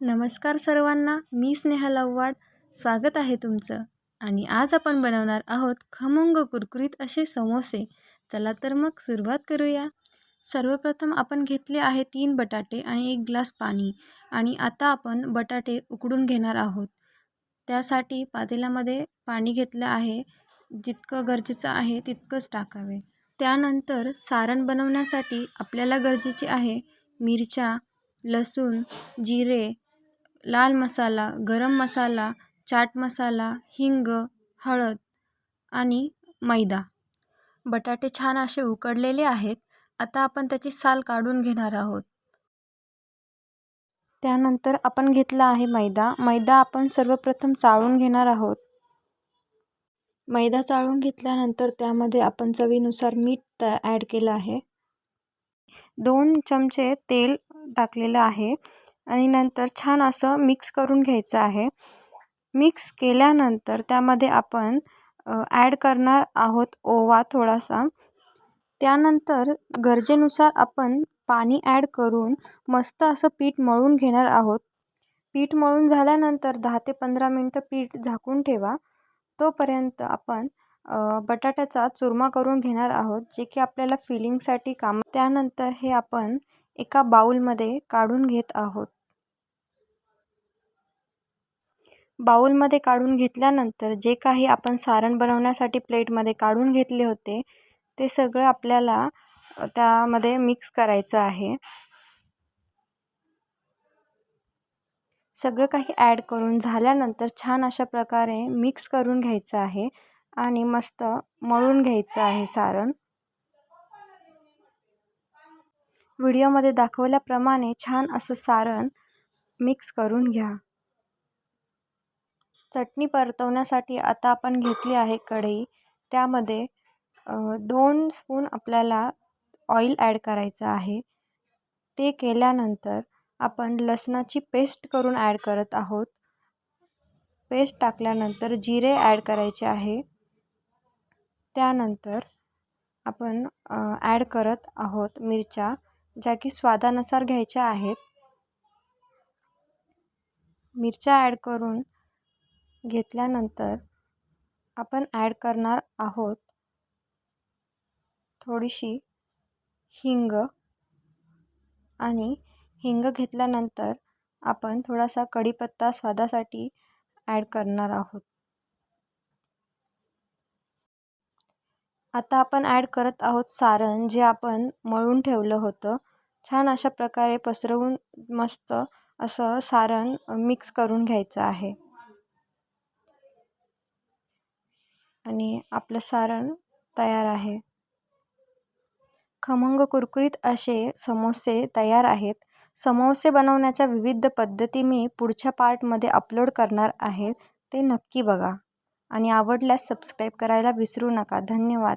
नमस्कार सर्वांना मी स्नेहा लव्वाड. स्वागत आहे तुमचं. आणि आज आपण बनवणार आहोत खमंग कुरकुरीत असे समोसे. चला तर मग सुरुवात करूया. सर्वप्रथम आपण घेतले आहे तीन बटाटे आणि एक ग्लास पाणी. आणि आता आपण बटाटे उकडून घेणार आहोत. त्यासाठी पातेल्यामध्ये पाणी घेतलं आहे. जितकं गरजेचं आहे तितकंच टाकावे. त्यानंतर सारण बनवण्यासाठी आपल्याला गरजेचे आहे मिरच्या लसूण जिरे लाल मसाला गरम मसाला चाट मसाला हिंग हळद आणि मैदा. बटाटे छान असे उकडलेले आहेत. आता आपण त्याची साल काढून घेणार आहोत. त्यानंतर आपण घेतला आहे मैदा. मैदा आपण सर्वप्रथम चाळून घेणार आहोत. मैदा चाळून घेतल्यानंतर त्यामध्ये आपण चवीनुसार मीठ ॲड केलं आहे. दोन चमचे तेल टाकलेलं आहे. आणि नंतर छान असं मिक्स करून घ्यायचं आहे. मिक्स केल्यानंतर त्यामध्ये आपण ॲड करणार आहोत ओवा थोडासा. त्यानंतर गरजेनुसार आपण पाणी ॲड करून मस्त असं पीठ मळून घेणार आहोत. पीठ मळून झाल्यानंतर दहा ते पंधरा मिनटं पीठ झाकून ठेवा. तोपर्यंत आपण बटाट्याचा चुरमा करून घेणार आहोत जे की आपल्याला फिलिंगसाठी काम त्यानंतर हे आपण एका बाऊलमध्ये काढून घेत आहोत. बाऊलमध्ये काढून घेतल्यानंतर जे काही आपण सारण बनवण्यासाठी प्लेटमध्ये काढून घेतले होते ते सगळं आपल्याला त्यामध्ये मिक्स करायचं आहे. सगळं काही ॲड करून झाल्यानंतर छान अशा प्रकारे मिक्स करून घ्यायचं आहे आणि मस्त मळून घ्यायचं आहे सारण. व्हिडिओमध्ये दाखवल्याप्रमाणे छान असं सारण मिक्स करून घ्या. चटणी परतवण्यासाठी आता आपण घेतली आहे कढई. त्यामध्ये दोन स्पून आपल्याला ऑइल ॲड करायचं आहे. ते केल्यानंतर आपण लसणाची पेस्ट करून ॲड करत आहोत. पेस्ट टाकल्यानंतर जिरे ॲड करायचे आहे. त्यानंतर आपण ॲड करत आहोत मिरच्या ज्या की स्वादानुसार घ्यायच्या आहेत. मिरच्या ॲड करून घेतल्यानंतर आपण ॲड करणार आहोत थोडीशी हिंग आणि हिंग घेतल्यानंतर आपण थोडासा कढीपत्ता स्वादासाठी ॲड करणार आहोत. आता आपण ॲड करत आहोत सारण जे आपण मळून ठेवलं होतं. छान अशा प्रकारे पसरवून मस्त असं सारण मिक्स करून घ्यायचं आहे. आणि आपलं सारण तयार आहे. खमंग कुरकुरीत असे समोसे तयार आहेत. समोसे बनवण्याच्या विविध पद्धती मी पुढच्या पार्टमध्ये अपलोड करणार आहे. ते नक्की बघा आणि आवडल्यास सबस्क्राईब करायला विसरू नका. धन्यवाद.